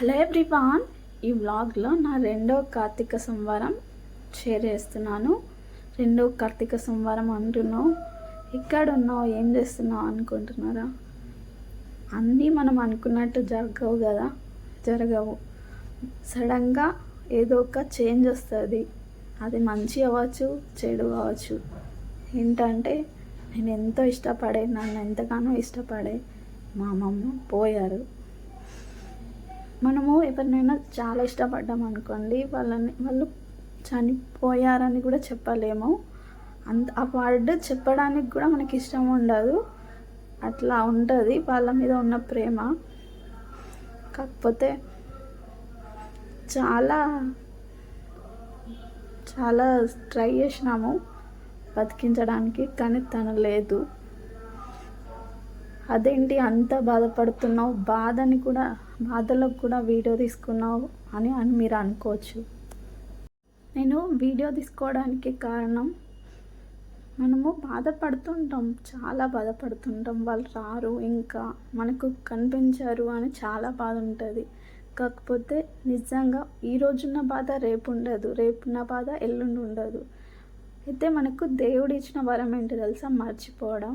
Hello everyone ఈ వ్లాగ్లో నా రెండో కార్తీక సోమవారం షేర్ చేస్తున్నాను. రెండో కార్తీక సోమవారం అంటున్నావు ఎక్కడ ఉన్నావు ఏం చేస్తున్నావు అనుకుంటున్నారా? అన్నీ మనం అనుకున్నట్టు జరగవు కదా? జరగవు. సడన్గా ఏదో ఒక చేంజ్ వస్తుంది. అది మంచి అవ్వచ్చు చెడు అవ్వచ్చు. ఏంటంటే నేను ఎంతో ఇష్టపడే నన్ను ఎంతగానో ఇష్టపడే మా అమ్మమ్మ పోయారు. మనము ఎవరినైనా చాలా ఇష్టపడ్డాం అనుకోండి వాళ్ళని వాళ్ళు చనిపోయారని కూడా చెప్పలేము. అంత ఆ వర్డ్ చెప్పడానికి కూడా మనకి ఇష్టం ఉండదు. అట్లా ఉంటుంది వాళ్ళ మీద ఉన్న ప్రేమ. కాకపోతే చాలా చాలా ట్రై చేసినాము బతికించడానికి కానీ తను లేదు. అదేంటి అంత బాధపడుతున్నావు? బాధని కూడా బాధలో కూడా వీడియో తీసుకున్నావు అని అని మీరు అనుకోవచ్చు. నేను వీడియో తీసుకోవడానికి కారణం మనము బాధపడుతుంటాం. చాలా బాధపడుతుంటాం. వాళ్ళు రారు ఇంకా మనకు కనిపించారు అని చాలా బాధ ఉంటుంది. కాకపోతే నిజంగా ఈ రోజున్న బాధ రేపు ఉండదు. రేపున్న బాధ ఎల్లుండి ఉండదు. అయితే మనకు దేవుడు ఇచ్చిన వరం ఏంటి తెలుసా? మర్చిపోవడం.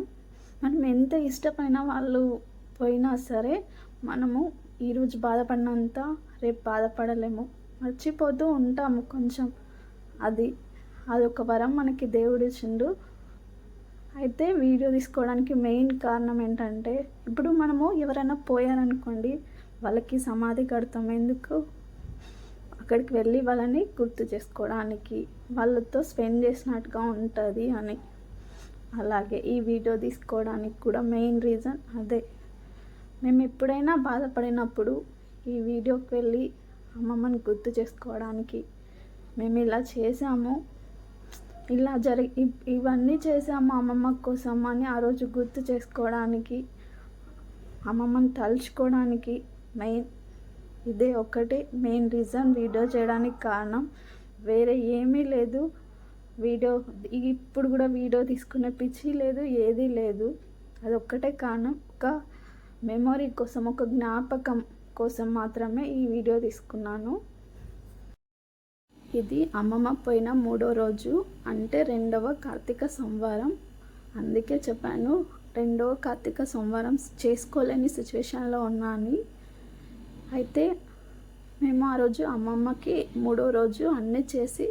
మనం ఎంత ఇష్టమైన వాళ్ళు పోయినా సరే మనము ఈరోజు బాధపడినంత రేపు బాధపడలేము. మర్చిపోతూ ఉంటాము కొంచెం. అది అదొక వరం మనకి దేవుడు ఇచ్చిండు. అయితే వీడియో తీసుకోవడానికి మెయిన్ కారణం ఏంటంటే ఇప్పుడు మనము ఎవరైనా పోయారనుకోండి వాళ్ళకి సమాధి కడతాం. ఎందుకు? అక్కడికి వెళ్ళి వాళ్ళని గుర్తు చేసుకోవడానికి వాళ్ళతో స్పెండ్ చేసినట్టుగా ఉంటుంది అని. అలాగే ఈ వీడియో తీసుకోవడానికి కూడా మెయిన్ రీజన్ అదే. మేము ఎప్పుడైనా బాధపడినప్పుడు ఈ వీడియోకి వెళ్ళి అమ్మమ్మని గుర్తు చేసుకోవడానికి మేము ఇలా చేసాము ఇలా జరిగి ఇవన్నీ చేసాము అమ్మమ్మ కోసం అని ఆ రోజు గుర్తు చేసుకోవడానికి అమ్మమ్మని తలుచుకోవడానికి మెయిన్ ఇదే ఒకటి మెయిన్ రీజన్ వీడియో చేయడానికి కారణం. వేరే ఏమీ లేదు. వీడియో ఇప్పుడు కూడా వీడియో తీసుకునే పిచ్చి లేదు ఏదీ లేదు. అది ఒక్కటే కారణం. ఒక మెమొరీ కోసం ఒక జ్ఞాపకం కోసం మాత్రమే ఈ వీడియో తీసుకున్నాను. ఇది అమ్మమ్మ పోయిన మూడో రోజు అంటే రెండవ కార్తీక సోమవారం. అందుకే చెప్పాను రెండవ కార్తీక సోమవారం చేసుకోలేని సిచ్యువేషన్లో ఉన్నాను అయితే మేము ఆ రోజు అమ్మమ్మకి మూడో రోజు అన్నీ చేసి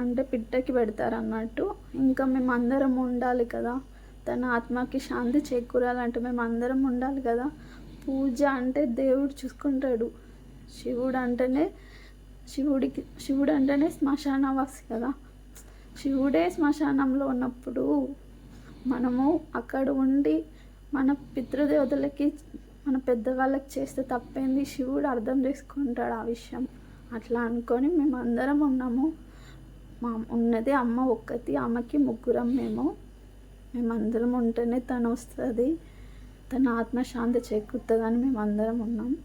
అంటే పిట్టకి పెడతారు అన్నట్టు. ఇంకా మేము అందరం ఉండాలి కదా. తన ఆత్మకి శాంతి చేకూరాలంటే మేము అందరం ఉండాలి కదా. పూజ అంటే దేవుడు చూసుకుంటాడు. శివుడు అంటేనే శివుడికి శివుడు అంటేనే శ్మశానవాసి కదా. శివుడే శ్మశానంలో ఉన్నప్పుడు మనము అక్కడ ఉండి మన పితృదేవతలకి మన పెద్దవాళ్ళకి చేస్తే తప్పేంది? శివుడు అర్థం చేసుకుంటాడు ఆ విషయం. అట్లా అనుకొని మేము అందరం ఉన్నాము. మా ఉన్నది అమ్మ ఒక్కతి ఆమెకి ముగ్గురం మేము. మేమందరం ఉంటేనే తను వస్తుంది. తన ఆత్మశాంతి చేకూరుతుందని మేమందరం ఉన్నాం.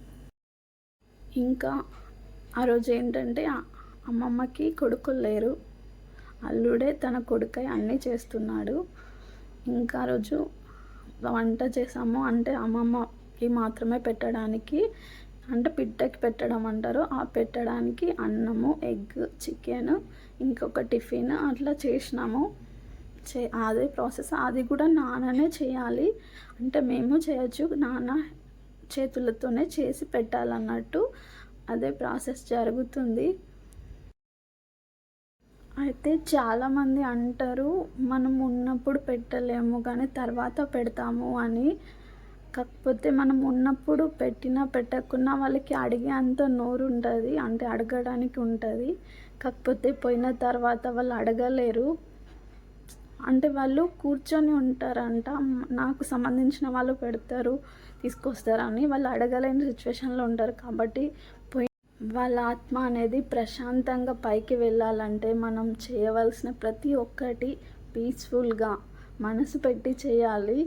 ఇంకా ఆ రోజు ఏంటంటే అమ్మమ్మకి కొడుకులు లేరు. అల్లుడే తన కొడుకై అన్నీ చేస్తున్నాడు. ఇంకా ఆ రోజు వంట చేసాము. అంటే అమ్మమ్మకి మాత్రమే పెట్టడానికి అంటే పిట్టకి పెట్టడం అంటారు. ఆ పెట్టడానికి అన్నము ఎగ్ చికెన్ ఇంకొక టిఫిన్ అట్లా చేసినాము. చే అదే ప్రాసెస్. అది కూడా నాన్ననే చేయాలి. అంటే మేము చేయొచ్చు. నాన్న చేతులతోనే చేసి పెట్టాలన్నట్టు అదే ప్రాసెస్ జరుగుతుంది. అయితే చాలామంది అంటారు మనం ఉన్నప్పుడు పెట్టలేము కానీ తర్వాత పెడతాము అని. కాకపోతే మనం ఉన్నప్పుడు పెట్టినా పెట్టకున్నా వాళ్ళకి అడిగే అంత నోరు ఉంటుంది అంటే అడగడానికి ఉంటుంది. కాకపోతే పోయిన తర్వాత వాళ్ళు అడగలేరు. అంటే వాళ్ళు కూర్చొని ఉంటారంట. నాకు సంబంధించిన వాళ్ళు పెడతారు తీసుకొస్తారని వాళ్ళు అడగలేని సిచ్యువేషన్లో ఉంటారు. కాబట్టి పోయి వాళ్ళ ఆత్మ అనేది ప్రశాంతంగా పైకి వెళ్ళాలంటే మనం చేయవలసిన ప్రతి ఒక్కటి పీస్ఫుల్గా మనసు పెట్టి చేయాలి.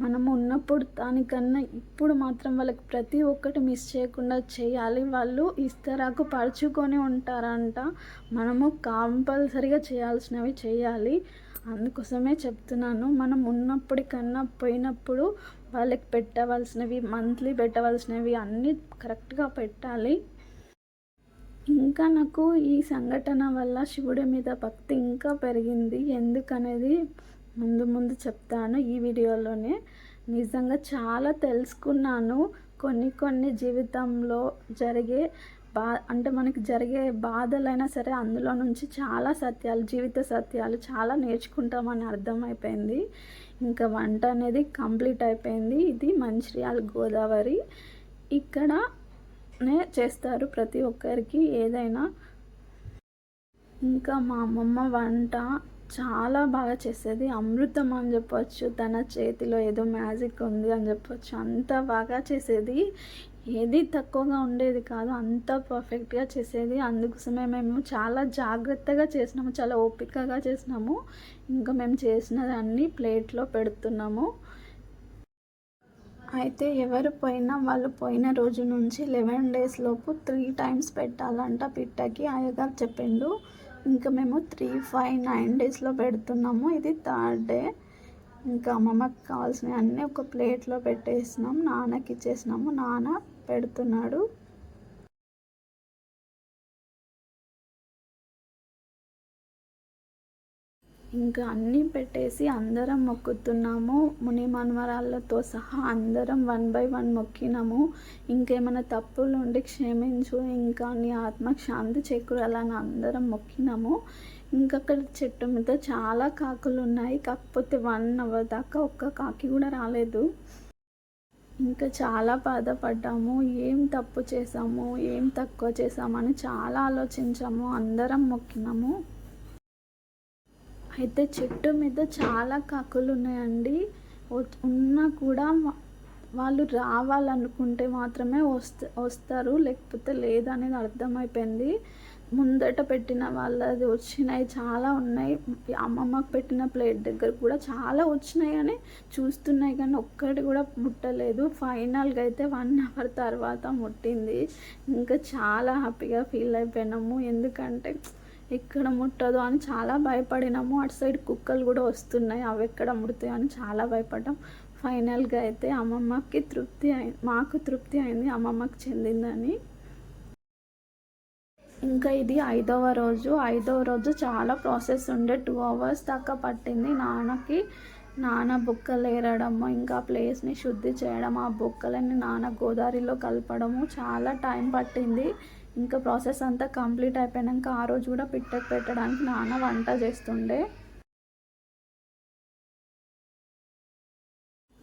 మనం ఉన్నప్పుడు దానికన్నా ఇప్పుడు మాత్రం వాళ్ళకి ప్రతి ఒక్కటి మిస్ చేయకుండా చేయాలి. వాళ్ళు ఇస్తరాకు పరుచుకొని ఉంటారంట. మనము కంపల్సరిగా చేయాల్సినవి చేయాలి. అందుకోసమే చెప్తున్నాను. మనం ఉన్నప్పటికన్నా పోయినప్పుడు వాళ్ళకి పెట్టవలసినవి మంత్లీ పెట్టవలసినవి అన్నీ కరెక్ట్గా పెట్టాలి. ఇంకా నాకు ఈ సంఘటన వల్ల శివుడి మీద భక్తి ఇంకా పెరిగింది. ఎందుకనేది? ముందు ముందు చెప్తాను. ఈ వీడియోలోనే నిజంగా చాలా తెలుసుకున్నాను. కొన్ని కొన్ని జీవితంలో జరిగే బా అంటే మనకి జరిగే బాధలైనా సరే అందులో నుంచి చాలా సత్యాలు జీవిత సత్యాలు చాలా నేర్చుకుంటామని అర్థమైపోయింది. ఇంకా వంట అనేది కంప్లీట్ అయిపోయింది. ఇది మంచిర్యాల గోదావరి. ఇక్కడనే చేస్తారు ప్రతి ఒక్కరికి ఏదైనా. ఇంకా మా అమ్మమ్మ వంట చాలా బాగా చేసేది. అమృతం అని చెప్పొచ్చు తన చేతిలో ఏదో మ్యాజిక్ ఉంది అని చెప్పొచ్చు. అంత బాగా చేసేది. ఏది తక్కువగా ఉండేది కాదు అంత పర్ఫెక్ట్గా చేసేది. అందుకోసమే మేము చాలా జాగ్రత్తగా చేసినాము చాలా ఓపికగా చేసినాము. ఇంకా మేము చేసినదాన్ని ప్లేట్లో పెడుతున్నాము. అయితే ఎవరు పోయినా వాళ్ళు పోయిన రోజు నుంచి లెవెన్ డేస్ లోపు త్రీ టైమ్స్ పెట్టాలంట పిట్టకి. అయ్యగారు చెప్పిండు ఇంకా మేము త్రీ ఫైవ్ నైన్ డేస్లో పెడుతున్నాము. ఇది థర్డ్ డే. ఇంకా అమ్మమ్మకి కావాల్సినవి అన్నీ ఒక ప్లేట్లో పెట్టేసినాం. నాన్నకి ఇచ్చేసినాము. నాన్న పెడుతున్నాడు. ఇంకా అన్నీ పెట్టేసి అందరం మొక్కుతున్నాము. ముని మన్మరాళ్ళతో సహా అందరం వన్ బై వన్ మొక్కినాము. ఇంకేమైనా తప్పులు ఉండి క్షమించు ఇంకా నీ ఆత్మకు శాంతి చేకూరాలని అందరం మొక్కినాము. ఇంకా అక్కడ చెట్టు మీద చాలా కాకులు ఉన్నాయి. కాకపోతే వన్ అవర్ దాకా ఒక్క కాకి కూడా రాలేదు. ఇంకా చాలా బాధపడ్డాము. ఏం తప్పు చేసాము ఏం తక్కువ చేసామని చాలా ఆలోచించాము. అందరం మొక్కినాము. అయితే చెట్టు మీద చాలా కాకులు ఉన్నాయండి. ఉన్నా కూడా వాళ్ళు రావాలనుకుంటే మాత్రమే వస్త వస్తారు. లేకపోతే లేదనేది అర్థమైపోయింది. ముందట పెట్టిన వాళ్ళది వచ్చినాయి చాలా ఉన్నాయి. అమ్మమ్మకు పెట్టిన ప్లేట్ దగ్గర కూడా చాలా వచ్చినాయి అని చూస్తున్నాయి కానీ ఒక్కటి కూడా ముట్టలేదు. ఫైనల్గా అయితే వన్ అవర్ తర్వాత ముట్టింది. ఇంకా చాలా హ్యాపీగా ఫీల్ అయిపోయినాము. ఎందుకంటే ఎక్కడ ముట్టదు అని చాలా భయపడినాము. అటు సైడ్ కుక్కలు కూడా వస్తున్నాయి. అవి ఎక్కడ ముడతాయి అని చాలా భయపడ్డాం. ఫైనల్గా అయితే అమ్మమ్మకి తృప్తి అయింది మాకు తృప్తి అయింది. అమ్మమ్మకి చెందిందని. ఇంకా ఇది ఐదవ రోజు. ఐదవ రోజు చాలా ప్రాసెస్ ఉండే. టూ అవర్స్ దాకా పట్టింది. నాన్నకి నాన్న బుక్కలు ఏరడము ఇంకా ప్లేస్ని శుద్ధి చేయడం ఆ బుక్కలని నాన్న గోదావరిలో కలపడము. చాలా టైం పట్టింది. ఇంకా ప్రాసెస్ అంతా కంప్లీట్ అయిపోయాక ఆ రోజు కూడా పిట్టకు పెట్టడానికి నాన్న వంట చేస్తుండే.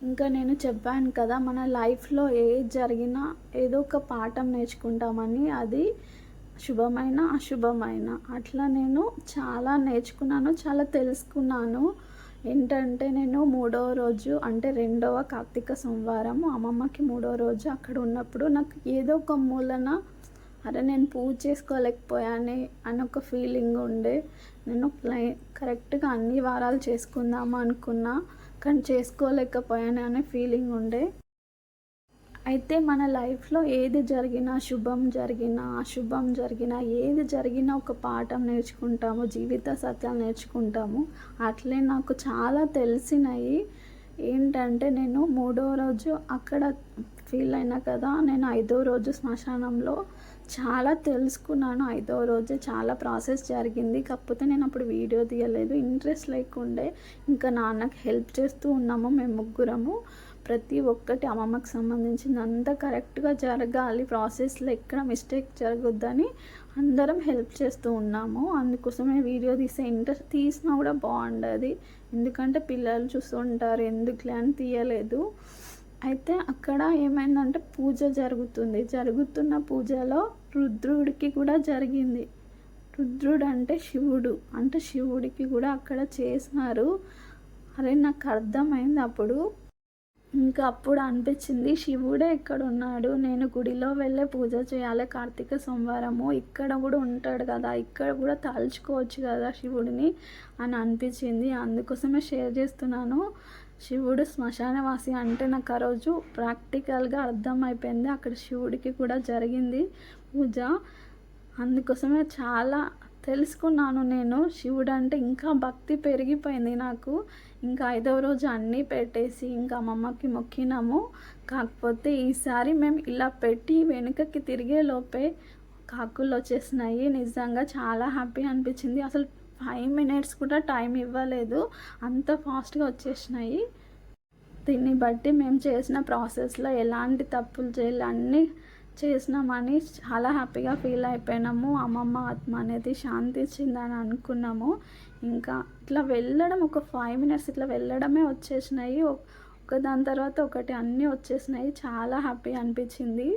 ఇంకా నేను చెప్పాను కదా మన లైఫ్లో ఏది జరిగినా ఏదో ఒక పాఠం నేర్చుకుంటామని అది శుభమైన అశుభమైన. అట్లా నేను చాలా నేర్చుకున్నాను చాలా తెలుసుకున్నాను. ఏంటంటే నేను మూడవ రోజు అంటే రెండవ కార్తీక సోమవారం అమ్మమ్మకి మూడవ రోజు అక్కడ ఉన్నప్పుడు నాకు ఏదో ఒక మూలన అరే నేను పూజ చేసుకోలేకపోయానే అని ఒక ఫీలింగ్ ఉండే. నేను లైన్ కరెక్ట్గా అన్ని వారాలు చేసుకుందాము అనుకున్నా కానీ చేసుకోలేకపోయాను అనే ఫీలింగ్ ఉండే. అయితే మన లైఫ్లో ఏది జరిగినా శుభం జరిగినా అశుభం జరిగినా ఏది జరిగినా ఒక పాఠం నేర్చుకుంటాము జీవిత సత్యాలు నేర్చుకుంటాము. అట్లే నాకు చాలా తెలిసినాయి. ఏంటంటే నేను మూడో రోజు అక్కడ ఫీల్ అయినా కదా నేను ఐదో రోజు శ్మశానంలో చాలా తెలుసుకున్నాను. ఐదో రోజు చాలా ప్రాసెస్ జరిగింది. కాకపోతే నేను అప్పుడు వీడియో తీయలేదు. ఇంట్రెస్ట్ లేకుండే ఇంకా నాన్నకి హెల్ప్ చేస్తూ ఉన్నాము మేము ముగ్గురము. ప్రతి ఒక్కటి అమ్మమ్మకి సంబంధించింది. అంతా కరెక్ట్గా జరగాలి. ప్రాసెస్లో ఎక్కడ మిస్టేక్ జరగొద్దని అందరం హెల్ప్ చేస్తూ ఉన్నాము. అందుకోసమే వీడియో తీసే ఇంట్రెస్ట్ తీసినా కూడా బాగుండదు. ఎందుకంటే పిల్లలు చూస్తుంటారు. ఎందుకులే అని తీయలేదు. అయితే అక్కడ ఏమైందంటే పూజ జరుగుతుంది. జరుగుతున్న పూజలో రుద్రుడికి కూడా జరిగింది. రుద్రుడు అంటే శివుడు. అంటే శివుడికి కూడా అక్కడ చేసినారు. అరే నాకు అర్థమైంది అప్పుడు. ఇంకా అప్పుడు అనిపించింది శివుడే ఇక్కడ ఉన్నాడు నేను గుడిలో వెళ్ళే పూజ చేయాలి. కార్తీక సోమవారము ఇక్కడ కూడా ఉంటాడు కదా. ఇక్కడ కూడా తలుచుకోవచ్చు కదా శివుడిని అని అనిపించింది. అందుకోసమే షేర్ చేస్తున్నాను. శివుడు శ్మశానవాసి అంటే నాకు ఆ రోజు ప్రాక్టికల్గా అర్థమైపోయింది. అక్కడ శివుడికి కూడా జరిగింది పూజ. అందుకోసమే చాలా తెలుసుకున్నాను నేను. శివుడు అంటే ఇంకా భక్తి పెరిగిపోయింది నాకు. ఇంకా ఐదవ రోజు అన్నీ పెట్టేసి ఇంకా అమ్మమ్మకి మొక్కినాము. కాకపోతే ఈసారి మేము ఇలా పెట్టి వెనుకకి తిరిగే లోపే కాకులు వచ్చేసినాయి. నిజంగా చాలా హ్యాపీ అనిపించింది. అసలు ఫైవ్ మినిట్స్ కూడా టైం ఇవ్వలేదు. అంత ఫాస్ట్గా వచ్చేసినాయి. దీన్ని బట్టి మేము చేసిన ప్రాసెస్లో ఎలాంటి తప్పులు చేయాలి అన్నీ చేసినామని చాలా హ్యాపీగా ఫీల్ అయిపోయినాము. అమ్మమ్మ ఆత్మ అనేది శాంతి ఇచ్చిందని అనుకున్నాము. ఇంకా ఇట్లా వెళ్ళడం ఒక ఫైవ్ మినిట్స్ ఇట్లా వెళ్ళడమే వచ్చేసినాయి. ఒక ఒక దాని తర్వాత ఒకటి అన్నీ వచ్చేసినాయి. చాలా హ్యాపీ అనిపించింది.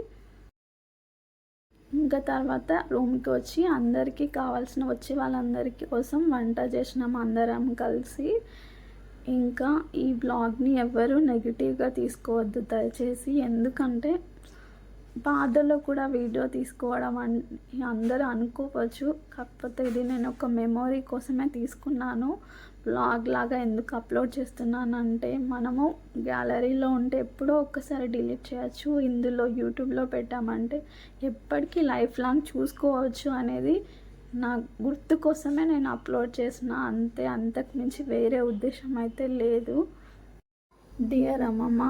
ఇంకా తర్వాత రూమ్కి వచ్చి అందరికీ కావాల్సిన వచ్చి వాళ్ళందరికీ కోసం వంట చేసినాము అందరం కలిసి. ఇంకా ఈ బ్లాగ్ని ఎవరు నెగిటివ్గా తీసుకోవద్దు దయచేసి. ఎందుకంటే బాధలో కూడా వీడియో తీసుకోవడం అని అందరూ అనుకోవచ్చు. కాకపోతే ఇది నేను ఒక మెమొరీ కోసమే తీసుకున్నాను. బ్లాగ్ లాగా ఎందుకు అప్లోడ్ చేస్తున్నాను అంటే మనము గ్యాలరీలో ఉంటే ఎప్పుడో ఒక్కసారి డిలీట్ చేయొచ్చు. ఇందులో యూట్యూబ్లో పెట్టామంటే ఎప్పటికీ లైఫ్ లాంగ్ చూసుకోవచ్చు అనేది నా గుర్తు కోసమే నేను అప్లోడ్ చేసిన. అంతే అంతకు మించి వేరే ఉద్దేశం అయితే లేదు. డియర్ అమ్మమ్మ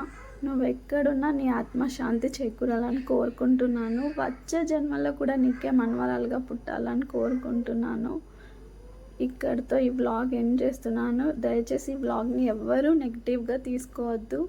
నువ్వు ఎక్కడున్నా నీ ఆత్మశాంతి చేకూరాలని కోరుకుంటున్నాను. వచ్చే జన్మలో కూడా నీకే మనవరాలుగా పుట్టాలని కోరుకుంటున్నాను. ఇక్కడితో ఈ వ్లాగ్ ఎండ్ చేస్తున్నాను. దయచేసి ఈ వ్లాగ్ని ఎవ్వరూ నెగిటివ్గా తీసుకోవద్దు.